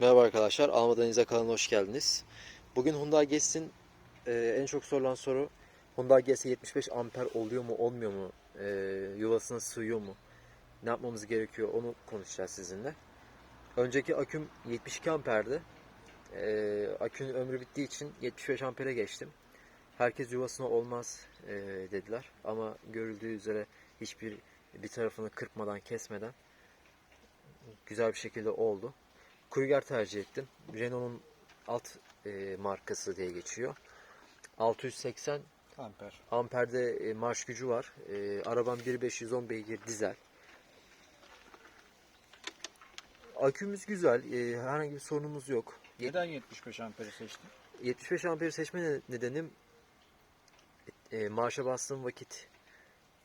Merhaba arkadaşlar, Almadan İze kanalına hoş geldiniz. Bugün Hyundai Getz'in e, en çok sorulan soru Hyundai Getz'e 75 amper oluyor mu, olmuyor mu, e, yuvasına sığıyor mu, ne yapmamız gerekiyor onu konuşacağız sizinle. Önceki aküm 72 amperdi. E, akünün ömrü bittiği için 75 ampere geçtim. Herkes yuvasına olmaz e, dediler ama görüldüğü üzere hiçbir bir tarafını kırpmadan, kesmeden güzel bir şekilde oldu. Krüger tercih ettim. Renault'un alt e, markası diye geçiyor. 680 Amper. amperde e, marş gücü var. E, arabam 1510 beygir dizel. Akümüz güzel. E, herhangi bir sorunumuz yok. Neden 75 amperi seçtin? 75 amperi seçme ne- nedenim e, marşa bastığım vakit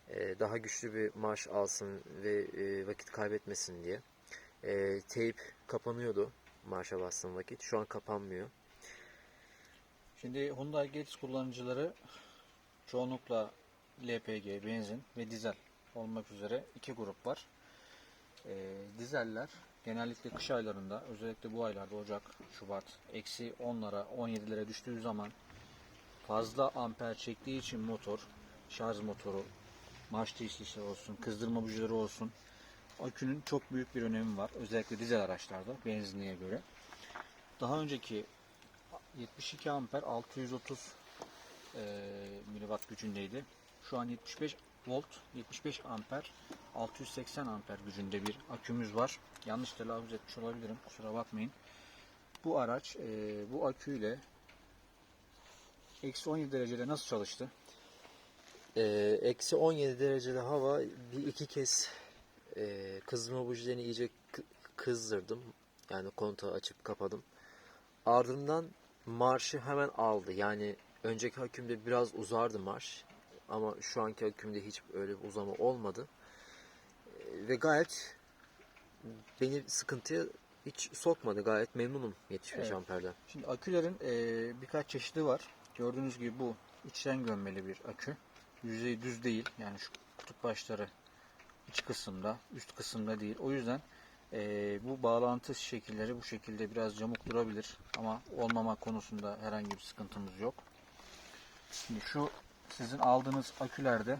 e, daha güçlü bir marş alsın ve e, vakit kaybetmesin diye. E, teyp kapanıyordu marşa bastığım vakit. Şu an kapanmıyor. Şimdi Hyundai Getz kullanıcıları çoğunlukla LPG, benzin ve dizel olmak üzere iki grup var. Ee, dizeller genellikle kış aylarında özellikle bu aylarda Ocak, Şubat eksi 10'lara 17'lere düştüğü zaman fazla amper çektiği için motor, şarj motoru, marş değişiklikleri olsun, kızdırma bujileri olsun akünün çok büyük bir önemi var. Özellikle dizel araçlarda benzinliğe göre. Daha önceki 72 amper 630 e, miliwatt gücündeydi. Şu an 75 volt 75 amper 680 amper gücünde bir akümüz var. Yanlış telaffuz etmiş olabilirim. Kusura bakmayın. Bu araç e, bu aküyle eksi 17 derecede nasıl çalıştı? E, Eksi 17 derecede hava bir iki kez e, kızdırma bujilerini iyice kı- kızdırdım. Yani kontağı açıp kapadım. Ardından marşı hemen aldı. Yani önceki akümde biraz uzardı marş. Ama şu anki akümde hiç öyle bir uzama olmadı. E, Ve gayet beni sıkıntıya hiç sokmadı. Gayet memnunum 75 Evet. amperden. Şimdi akülerin e, birkaç çeşidi var. Gördüğünüz gibi bu içten gömmeli bir akü. Yüzeyi düz değil. Yani şu kutup başları iç kısımda, üst kısımda değil. O yüzden e, bu bağlantı şekilleri bu şekilde biraz yamuk durabilir. Ama olmama konusunda herhangi bir sıkıntımız yok. Şimdi şu sizin aldığınız akülerde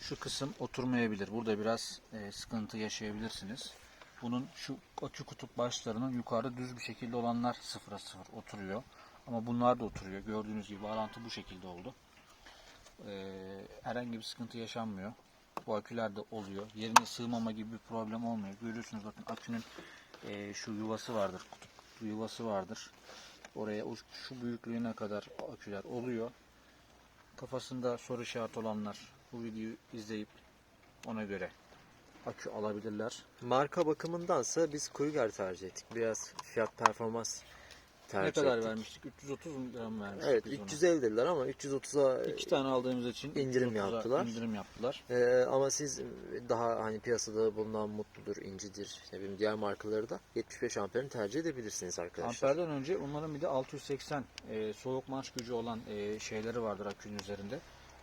şu kısım oturmayabilir. Burada biraz e, sıkıntı yaşayabilirsiniz. Bunun şu akü kutup başlarının yukarıda düz bir şekilde olanlar sıfıra sıfır oturuyor. Ama bunlar da oturuyor. Gördüğünüz gibi bağlantı bu şekilde oldu. Ee, herhangi bir sıkıntı yaşanmıyor. Bu aküler de oluyor. Yerine sığmama gibi bir problem olmuyor. Görüyorsunuz bakın akünün e, şu yuvası vardır. Kutup yuvası vardır. Oraya şu büyüklüğüne kadar aküler oluyor. Kafasında soru işareti olanlar bu videoyu izleyip ona göre akü alabilirler. Marka bakımındansa biz Krüger tercih ettik. Biraz fiyat performans tercih Ne kadar ettik. vermiştik? 330 lira mı vermiştik Evet biz ona? 350 dediler ama 330'a İki tane aldığımız için İndirim 330'a yaptılar. indirim yaptılar. e, ama siz daha hani piyasada bulunan Mutludur, İncidir, ne bileyim diğer markaları da 75 amperini tercih edebilirsiniz arkadaşlar. Amperden önce onların bir de 680 e, soğuk marş gücü olan e, şeyleri vardır akünün üzerinde.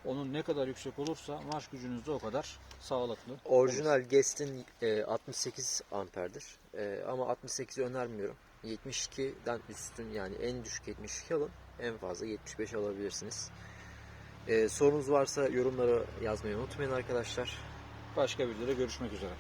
Onun ne kadar yüksek olursa marş gücünüz de o kadar sağlıklı. Orijinal Guest'in e, 68 amperdir. E, ama 68'i önermiyorum. 72'den üstün yani en düşük 72 alın. En fazla 75 alabilirsiniz. E, sorunuz varsa yorumlara yazmayı unutmayın arkadaşlar. Başka videoda görüşmek üzere.